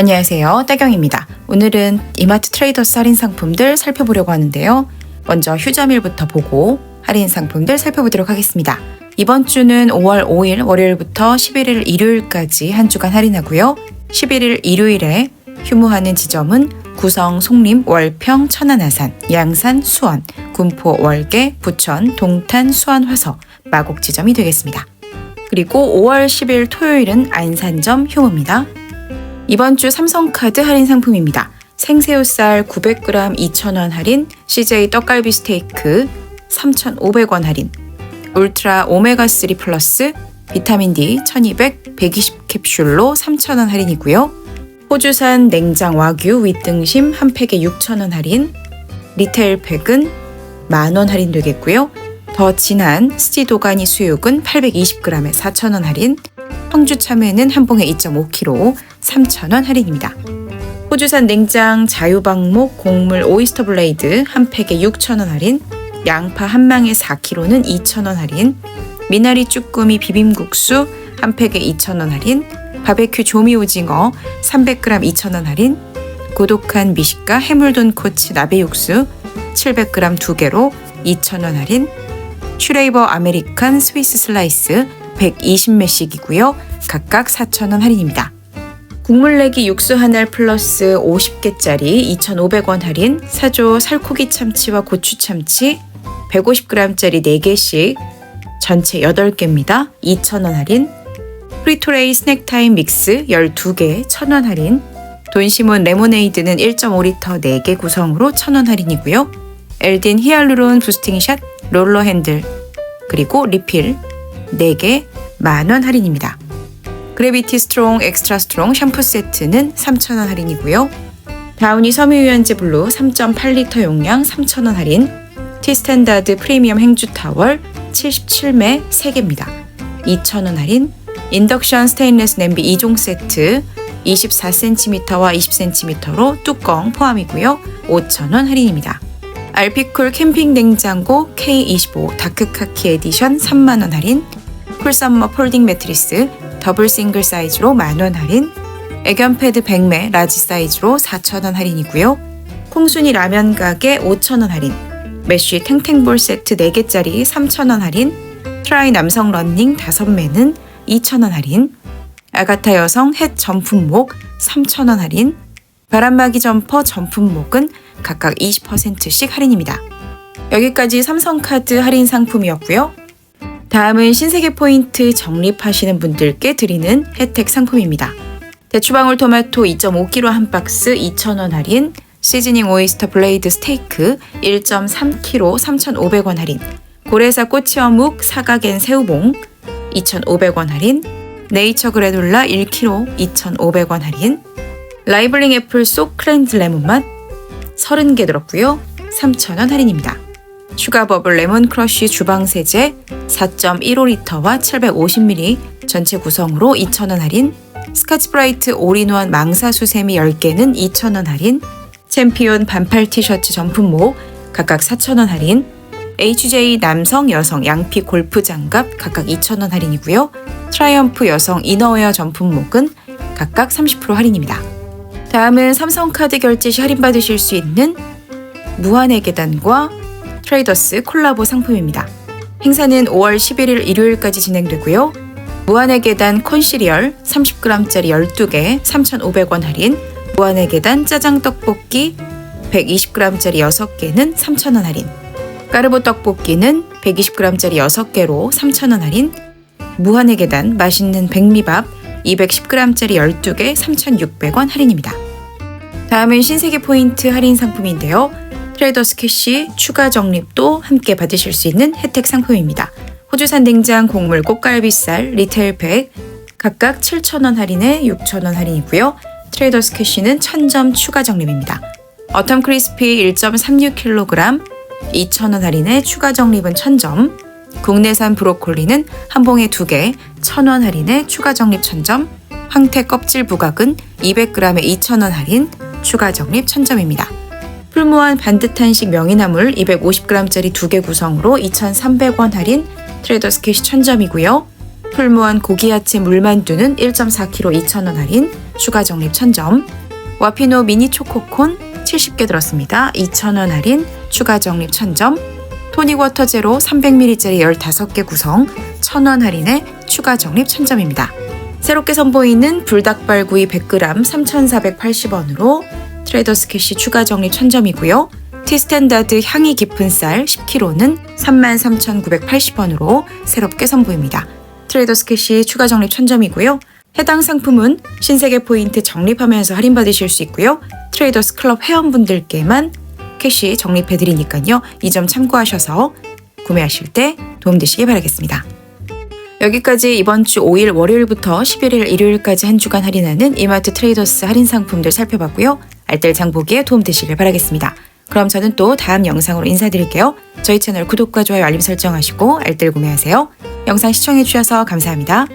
안녕하세요. 따경입니다. 오늘은 이마트 트레이더스 할인 상품들 살펴보려고 하는데요. 먼저 휴점일부터 보고 할인 상품들 살펴보도록 하겠습니다. 이번 주는 5월 5일 월요일부터 11일 일요일까지 한 주간 할인하고요. 11일 일요일에 휴무하는 지점은 구성, 송림, 월평, 천안아산, 양산, 수원, 군포, 월계, 부천, 동탄, 수원, 화서, 마곡 지점이 되겠습니다. 그리고 5월 10일 토요일은 안산점 휴무입니다. 이번 주 삼성카드 할인 상품입니다. 생새우살 900g 2,000원 할인, CJ 떡갈비 스테이크 3,500원 할인, 울트라 오메가3 플러스 비타민 D 1200 120 캡슐로 3,000원 할인이고요. 호주산 냉장 와규 윗등심 한 팩에 6,000원 할인, 리테일 팩은 만원 할인 되겠고요. 더 진한 스티도가니 수육은 820g에 4,000원 할인, 황주 참외는 한 봉에 2.5kg 3,000원 할인입니다. 호주산 냉장 자유방목 곡물 오이스터 블레이드 한 팩에 6,000원 할인, 양파 한 망에 4kg는 2,000원 할인, 미나리 쭈꾸미 비빔국수 한 팩에 2,000원 할인, 바베큐 조미 오징어 300g 2,000원 할인, 고독한 미식가 해물돈 코치 나베 육수 700g 2개로 2,000원 할인, 슈레이버 아메리칸 스위스 슬라이스 120매씩이고요. 각각 4,000원 할인입니다. 국물 내기 육수 한 알 플러스 50개짜리 2,500원 할인, 사조 살코기 참치와 고추 참치 150g짜리 4개씩 전체 8개입니다. 2,000원 할인, 프리토레이 스낵타임 믹스 12개 1,000원 할인, 돈시몬 레모네이드는 1.5리터 4개 구성으로 1,000원 할인이고요. 엘딘 히알루론 부스팅샷 롤러 핸들 그리고 리필 4개 만원 할인입니다. 그래비티 스트롱 엑스트라 스트롱 샴푸 세트는 3,000원 할인이고요. 다우니 섬유유연제 블루 3.8리터 용량 3,000원 할인, 티스탠다드 프리미엄 행주 타월 77매 3개입니다. 2,000원 할인, 인덕션 스테인레스 냄비 2종 세트 24cm와 20cm로 뚜껑 포함이고요. 5,000원 할인입니다. 알피쿨 캠핑 냉장고 K25 다크카키 에디션 3만원 할인, 쿨썸머 폴딩 매트리스 더블 싱글 사이즈로 만원 할인, 애견 패드 100매 라지 사이즈로 4,000원 할인이고요. 콩순이 라면 가게 5,000원 할인, 메쉬 탱탱볼 세트 4개짜리 3,000원 할인, 트라이 남성 런닝 5매는 2,000원 할인, 아가타 여성 햇 전품목 3,000원 할인, 바람막이 점퍼 전품목은 각각 20%씩 할인입니다. 여기까지 삼성카드 할인 상품이었고요. 다음은 신세계 포인트 적립하시는 분들께 드리는 혜택 상품입니다. 대추방울 토마토 2.5kg 한 박스 2,000원 할인, 시즈닝 오이스터 블레이드 스테이크 1.3kg 3,500원 할인, 고래사 꼬치 어묵 사각엔 새우봉 2,500원 할인, 네이처 그래놀라 1kg 2,500원 할인, 라이블링 애플 속 클렌즈 레몬 맛 30개 들었고요. 3,000원 할인입니다. 슈가 버블 레몬 크러쉬 주방 세제 4.15리터와 750ml 전체 구성으로 2,000원 할인, 스카치 브라이트 올인원 망사 수 세미 10개는 2,000원 할인, 챔피온 반팔 티셔츠 전품목 각각 4,000원 할인, HJ 남성 여성 양피 골프 장갑 각각 2,000원 할인이고요. 트라이엄프 여성 이너웨어 전품목은 각각 30% 할인입니다. 다음은 삼성카드 결제 시 할인받으실 수 있는 무한의 계단과 트레이더스 콜라보 상품입니다. 행사는 5월 11일 일요일까지 진행되고요. 무한의 계단 콘시리얼 30g짜리 12개 3,500원 할인, 무한의 계단 짜장 떡볶이 120g짜리 6개는 3,000원 할인, 까르보 떡볶이는 120g짜리 6개로 3,000원 할인, 무한의 계단 맛있는 백미밥 210g짜리 12개 3,600원 할인입니다. 다음은 신세계 포인트 할인 상품인데요. 트레이더스 캐시 추가 적립도 함께 받으실 수 있는 혜택 상품입니다. 호주산 냉장 곡물 꽃갈비살 리테일 팩 각각 7,000원 할인에 6,000원 할인이고요. 트레이더스 캐시는 1000점 추가 적립입니다. 어텀 크리스피 1.36kg 2,000원 할인에 추가 적립은 1000점 국내산 브로콜리는 한 봉에 2개 1,000원 할인에 추가 적립 1000점 황태 껍질 부각은 200g에 2,000원 할인 추가 적립 1000점입니다. 풀무원 반듯한식 명이나물 250g짜리 2개 구성으로 2,300원 할인 트레이더스 캐시 1000점이고요. 풀무원 고기야채 물만두는 1.4kg 2,000원 할인, 추가 적립 1,000점. 와피노 미니 초코콘 70개 들었습니다. 2,000원 할인, 추가 적립 1,000점. 토닉워터 제로 300ml짜리 15개 구성, 1,000원 할인에 추가 적립 1,000점입니다. 새롭게 선보이는 불닭발구이 100g 3,480원으로 트레이더스 캐시 추가 적립 1,000점이고요. 티스탠다드 향이 깊은 쌀 10kg는 33,980원으로 새롭게 선보입니다. 트레이더스 캐시 추가 적립 1000점이고요. 해당 상품은 신세계 포인트 적립하면서 할인받으실 수 있고요. 트레이더스 클럽 회원분들께만 캐시 적립해드리니까요. 이 점 참고하셔서 구매하실 때 도움되시기 바라겠습니다. 여기까지 이번 주 5일 월요일부터 11일 일요일까지 한 주간 할인하는 이마트 트레이더스 할인 상품들 살펴봤고요. 알뜰 장 보기에 도움되시길 바라겠습니다. 그럼 저는 또 다음 영상으로 인사드릴게요. 저희 채널 구독과 좋아요 알림 설정하시고 알뜰 구매하세요. 영상 시청해주셔서 감사합니다.